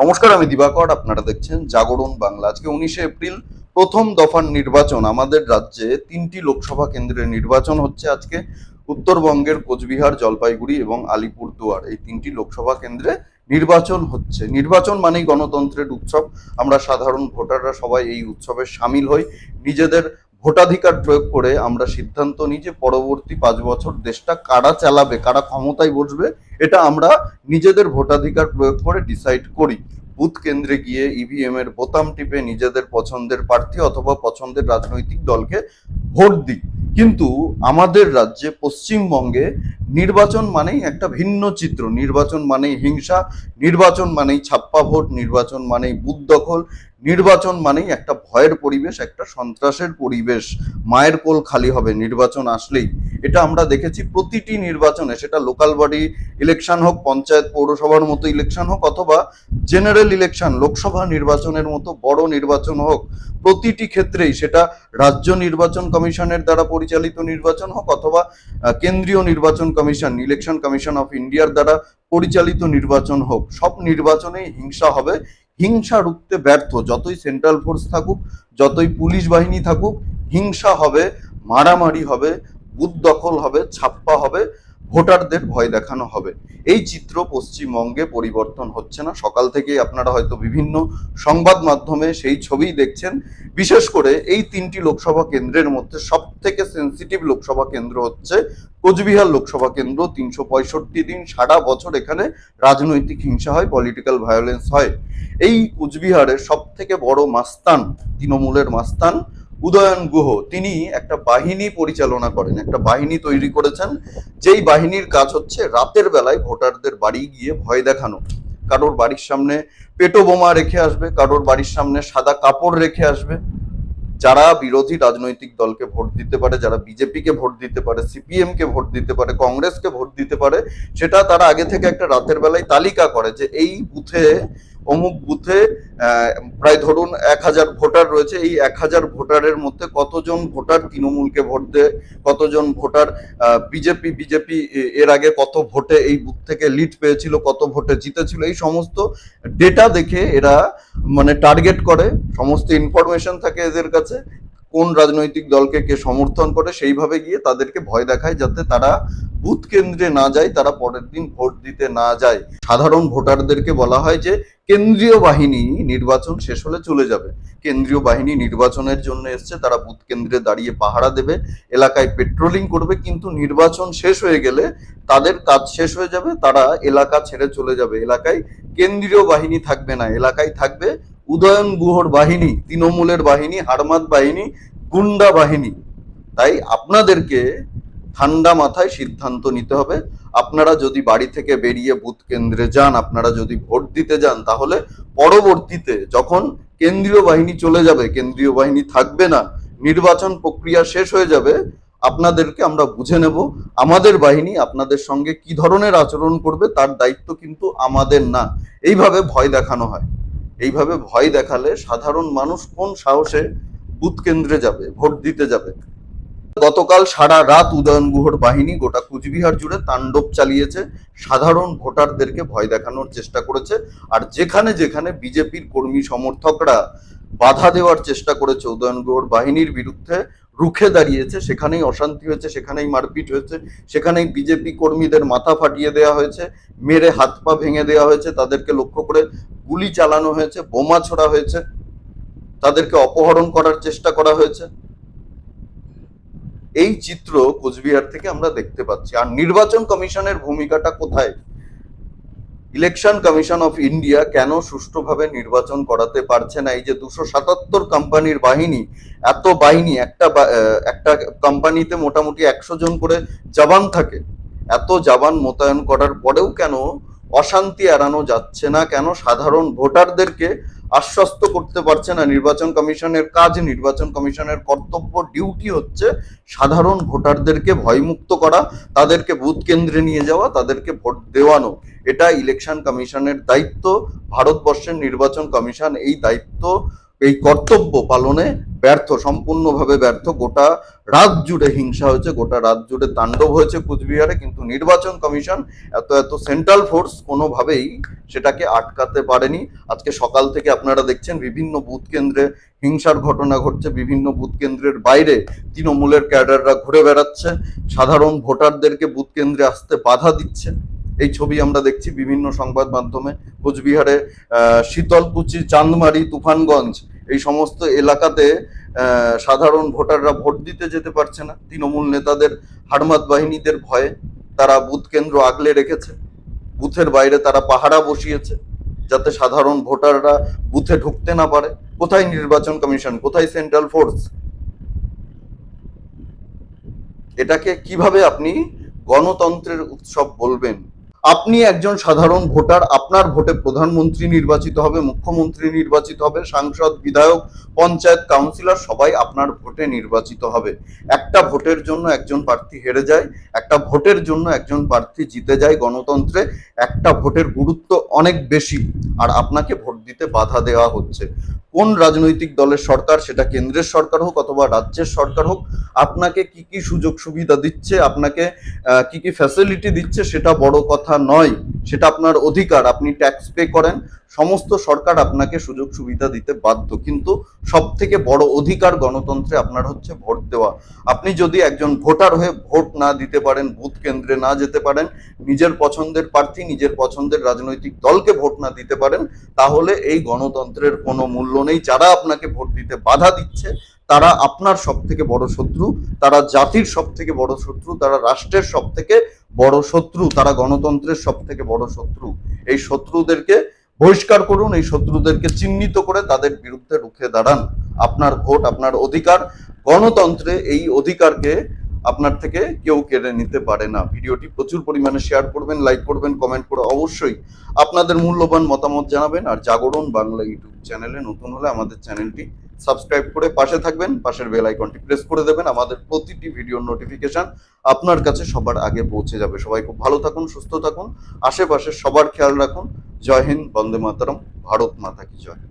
নমস্কার, আমি দিবাকর, আপনারা দেখছেন জাগরণ বাংলা। আজকে উনিশে এপ্রিল, প্রথম দফার নির্বাচন। আমাদের রাজ্যে তিনটি লোকসভা কেন্দ্রে নির্বাচন হচ্ছে আজকে উত্তরবঙ্গের কোচবিহার, জলপাইগুড়ি এবং আলিপুরদুয়ার। এই তিনটি লোকসভা কেন্দ্রে নির্বাচন হচ্ছে। নির্বাচন মানেই গণতন্ত্রের উৎসব। আমরা সাধারণ ভোটাররা সবাই এই উৎসবে সামিল হই। নিজেদের ভোটাধিকার প্রয়োগ করে আমরা সিদ্ধান্ত নিই যে পরবর্তী পাঁচ বছর দেশটা কারা চালাবে, কারা ক্ষমতায় বসবে, এটা আমরা নিজেদের ভোটাধিকার প্রয়োগ করে ডিসাইড করি। বুথ কেন্দ্রে গিয়ে ইভিএম এর বোতাম টিপে নিজেদের পছন্দের প্রার্থী অথবা পছন্দের রাজনৈতিক দলকে ভোট দিই। কিন্তু আমাদের রাজ্যে পশ্চিমবঙ্গে নির্বাচন মানেই একটা ভিন্ন চিত্র। নির্বাচন মানেই হিংসা, নির্বাচন মানেই ছাপ্পা ভোট, নির্বাচন মানেই বুথ দখল নির্বাচন মানেই একটা ভয়ের পরিবেশ, একটা সন্ত্রাসের পরিবেশ। মায়ের কোল খালি হবে, নির্বাচন আসলেই। এটা আমরা দেখেছি প্রতিটি নির্বাচনে, সেটা লোকাল বডি, ইলেকশন হোক, পঞ্চায়েত, পৌরসভার মতো ইলেকশন হোক, অথবা জেনারেল ইলেকশন, লোকসভা নির্বাচনের মতো বড় নির্বাচন হোক, প্রতিটি ক্ষেত্রেই সেটা রাজ্য নির্বাচন কমিশনের দ্বারা পরিচালিত নির্বাচন হোক, অথবা কেন্দ্রীয় নির্বাচন কমিশন, ইলেকশন কমিশন অফ ইন্ডিয়ার দ্বারা পরিচালিত নির্বাচন হোক। সব নির্বাচনেই হিংসা হবে হিংসা রুখতে ব্যর্থ। যতই সেন্ট্রাল ফোর্স থাকুক, যতই পুলিশ বাহিনী থাকুক, হিংসা হবে, মারামারি হবে, বুথ দখল হবে, ছাপ্পা হবে। ভোটারদের ভয় দেখানো হবে। এই চিত্র পশ্চিমবঙ্গে পরিবর্তন হচ্ছে না। সকাল থেকেই আপনারা হয়তো বিভিন্ন সংবাদ মাধ্যমে সেই ছবিই দেখছেন। বিশেষ করে এই তিনটি লোকসভা কেন্দ্রের মধ্যে সব থেকে সেন্সিটিভ লোকসভা কেন্দ্র হচ্ছে কোচবিহার লোকসভা কেন্দ্র। তিনশো পঁয়ষট্টি দিন সারা বছর এখানে রাজনৈতিক হিংসা হয় পলিটিক্যাল ভায়োলেন্স হয়। এই কোচবিহারের সব থেকে বড় মাস্তান, তৃণমূলের মাস্তান উদয়ন গুহ, তিনি একটা বাহিনী পরিচালনা করেন, একটা বাহিনী তৈরি করেছেন, যেই বাহিনীর কাজ হচ্ছে রাতের বেলায় ভোটারদের বাড়ি গিয়ে ভয় দেখানো। কারোর বাড়ির সামনে পেটো বোমা রেখে আসবে, কারোর বাড়ির সামনে সাদা কাপড় রেখে আসবে। যারা বিরোধী রাজনৈতিক দলকে ভোট দিতে পারে, যারা বিজেপিকে ভোট দিতে পারে সিপিএম কে ভোট দিতে পারে, কংগ্রেসকে ভোট দিতে পারে, সেটা তারা আগে থেকে একটা রাতের বেলায় তালিকা করে যে এই বুথে অমুক বুথে প্রায় ধরুন এক হাজার ভোটার রয়েছে। এই এক হাজার ভোটারের মধ্যে কতজন ভোটার তৃণমূলকে ভোট দেয়? কতজন ভোটার বিজেপি বিজেপি এর আগে কত ভোটে এই বুথ থেকে লিড পেয়েছিল, কত ভোটে জিতেছিল? এই সমস্ত ডেটা দেখে এরা মানে টার্গেট করে। সমস্ত ইনফরমেশন থাকে এদের কাছে। কোন রাজনৈতিক দলকে কে সমর্থন করে সেইভাবে গিয়ে তাদেরকে ভয় দেখায় যাতে তারা বুথ কেন্দ্রে না যায়, তারা পরের দিন ভোট দিতে না যায়। সাধারণ ভোটারদেরকে বলা হয় যে কেন্দ্রীয় বাহিনী নির্বাচন শেষ হলে চলে যাবে। কেন্দ্রীয় বাহিনী নির্বাচনের জন্য এসছে, তারা বুথ কেন্দ্রে দাঁড়িয়ে পাহারা দেবে, এলাকায় পেট্রোলিং করবে, কিন্তু নির্বাচন শেষ হয়ে গেলে তাদের কাজ শেষ হয়ে যাবে, তারা এলাকা ছেড়ে চলে যাবে। এলাকায় কেন্দ্রীয় বাহিনী থাকবে না, এলাকায় থাকবে উদয়ন গুহর বাহিনী, তৃণমূলের বাহিনী হারমাত বাহিনী, গুন্ডা বাহিনী। তাই আপনাদেরকে ঠান্ডা মাথায় সিদ্ধান্ত নিতে হবে। আপনারা যদি বাড়ি থেকে বেরিয়ে বুথ কেন্দ্রে যান, আপনারা যদি ভোট দিতে যান, তাহলে পরবর্তীতে যখন কেন্দ্রীয় বাহিনী চলে যাবে, কেন্দ্রীয় বাহিনী থাকবে না, নির্বাচন প্রক্রিয়া শেষ হয়ে যাবে, আপনাদেরকে আমরা বুঝে নেব আমাদের বাহিনী আপনাদের সঙ্গে কি ধরনের আচরণ করবে, তার দায়িত্ব কিন্তু আমাদের না। এইভাবে ভয় দেখানো হয়। এইভাবে ভয় দেখালে সাধারণ মানুষ কোন সাহসে বুথ কেন্দ্রে যাবে, ভোট দিতে যাবে? গতকাল সারা রাত উদয়ন গুহর বাহিনী গোটা কুচবিহার জুড়ে তাণ্ডব চালিয়েছে, সাধারণ ভোটারদেরকে ভয় দেখানোর চেষ্টা করেছে, আর যেখানে যেখানে বিজেপির কর্মী সমর্থকরা বাধা দেওয়ার চেষ্টা করেছে উদয়ন গুহর বাহিনীর বিরুদ্ধে রুখে দাঁড়িয়েছে, সেখানেই অশান্তি হয়েছে, সেখানেই মারপিট হয়েছে, সেখানেই বিজেপি কর্মীদের মাথা ফাটিয়ে দেওয়া হয়েছে, মেরে হাত পা ভেঙে দেওয়া হয়েছে, তাদেরকে লক্ষ্য করে গুলি চালানো হয়েছে, বোমা ছোড়া হয়েছে, তাদেরকে অপহরণ করার চেষ্টা করা হয়েছে। এই চিত্র কোচবিহার থেকে আমরা দেখতে পাচ্ছি। আর নির্বাচন কমিশনের ভূমিকাটা কোথায়? ইলেকশন কমিশন অফ ইন্ডিয়া কেন সুষ্ঠুভাবে নির্বাচন করাতে পারছে না? এই যে দুশো সাতাত্তর কোম্পানির বাহিনী এত বাহিনী, একটা একটা কোম্পানিতে মোটামুটি একশো জন করে জাবান থাকে। এত জাবান মোতায়েন করার পরেও কেন অশান্তি এড়ানো যাচ্ছে না? কেন সাধারণ ভোটারদেরকে আশ্বস্ত করতে পারছে না? নির্বাচন কমিশনের কাজ, নির্বাচন কমিশনের কর্তব্য ডিউটি হচ্ছে সাধারণ ভোটারদেরকে ভয়মুক্ত করা, তাদেরকে বুথ কেন্দ্রে নিয়ে যাওয়া, তাদেরকে ভোট দেওয়ানো। এটা ইলেকশন কমিশনের দায়িত্ব। ভারতবর্ষের নির্বাচন কমিশন এই দায়িত্ব এই কর্তব্য পালনে ব্যর্থ, সম্পূর্ণভাবে ব্যর্থ, গোটা রাত জুড়ে হিংসা হয়েছে, গোটা রাত জুড়ে তাণ্ডব হয়েছে কুচবিহারে, কিন্তু নির্বাচন কমিশন এত এত সেন্ট্রাল ফোর্স কোনোভাবেই সেটাকে আটকাতে পারেনি। আজকে সকাল থেকে আপনারা দেখছেন বিভিন্ন বুথ কেন্দ্রে হিংসার ঘটনা ঘটছে, বিভিন্ন বুথ কেন্দ্রের বাইরে তৃণমূলের ক্যাডাররা ঘুরে বেড়াচ্ছে, সাধারণ ভোটারদেরকে বুথ কেন্দ্রে আসতে বাধা দিচ্ছে। এই ছবি আমরা দেখছি বিভিন্ন সংবাদ মাধ্যমে। কোচবিহারে শীতলকুচি চাঁদমারি তুফানগঞ্জ এই সমস্ত এলাকাতে সাধারণ ভোটাররা ভোট দিতে যেতে পারছে না। তৃণমূল নেতাদের হারমাত বাহিনীদের ভয়ে তারা বুথ কেন্দ্র আগলে রেখেছে। বুথের বাইরে তারা পাহারা বসিয়েছে, যাতে সাধারণ ভোটাররা বুথে ঢুকতে না পারে। কোথায় নির্বাচন কমিশন? কোথায় সেন্ট্রাল ফোর্স? এটাকে কীভাবে আপনি গণতন্ত্রের উৎসব বলবেন? আপনি একজন সাধারণ ভোটার আপনার ভোটে প্রধানমন্ত্রী নির্বাচিত হবে, মুখ্যমন্ত্রী নির্বাচিত হবে, সাংসদ, বিধায়ক, পঞ্চায়েত কাউন্সিলর সবাই আপনার ভোটে নির্বাচিত হবে। একটা ভোটের জন্য একজন প্রার্থী হেরে যায়, একটা ভোটের জন্য একজন প্রার্থী জিতে যায় গণতন্ত্রে, একটা ভোটের গুরুত্ব অনেক বেশি আর আপনাকে ভোট দিতে বাধা দেওয়া হচ্ছে। কোন রাজনৈতিক দলের সরকার, সেটা কেন্দ্রের সরকার হোক অথবা রাজ্যের সরকার হোক, আপনাকে কি কি সুযোগ সুবিধা দিচ্ছে, আপনাকে কি কি ফ্যাসিলিটি দিচ্ছে, সেটা বড় কথা নয়। সেটা আপনার অধিকার, আপনি ট্যাক্স পে করেন, সমস্ত সরকার আপনাকে সুযোগ সুবিধা দিতে বাধ্য। কিন্তু সব থেকে বড় অধিকার গণতন্ত্রে আপনার হচ্ছে ভোট দেওয়া। আপনি যদি একজন ভোটার হয়ে ভোট না দিতে পারেন, বুথ কেন্দ্রে না যেতে পারেন, নিজের পছন্দের প্রার্থী, নিজের পছন্দের রাজনৈতিক দলকে ভোট না দিতে পারেন, তাহলে এই গণতন্ত্রের কোনো মূল্য নেই। যারা আপনাকে ভোট দিতে বাধা দিচ্ছে, তারা আপনার সব থেকে বড় শত্রু, তারা জাতির সব থেকে বড় শত্রু, তারা রাষ্ট্রের সব থেকে বড় শত্রু, তারা গণতন্ত্রের সব থেকে বড় শত্রু। এই শত্রুদেরকে বহিষ্কার করুন, এই শত্রুদেরকে চিহ্নিত করে তাদের বিরুদ্ধে রুখে দাঁড়ান। আপনার ভোট, আপনার অধিকার, গণতন্ত্রে এই অধিকারকে আপনার থেকে কেউ কেড়ে নিতে পারে না। ভিডিওটি প্রচুর পরিমাণে শেয়ার করবেন, লাইক করবেন, কমেন্ট করে অবশ্যই আপনাদের মূল্যবান মতামত জানাবেন। আর জাগরণ বাংলা ইউটিউব চ্যানেলে নতুন হলে আমাদের চ্যানেলটি সাবস্ক্রাইব করে পাশে থাকবেন, পাশের বেল আইকনটি প্রেস করে দেবেন, আমাদের প্রতিটি ভিডিওর নোটিফিকেশন আপনার কাছে সবার আগে পৌঁছে যাবে। সবাই খুব ভালো থাকুন, সুস্থ থাকুন, আশেপাশে সবার খেয়াল রাখুন। জয় হিন্দ, বন্দে মাতরম, ভারত মাতা কি জয়।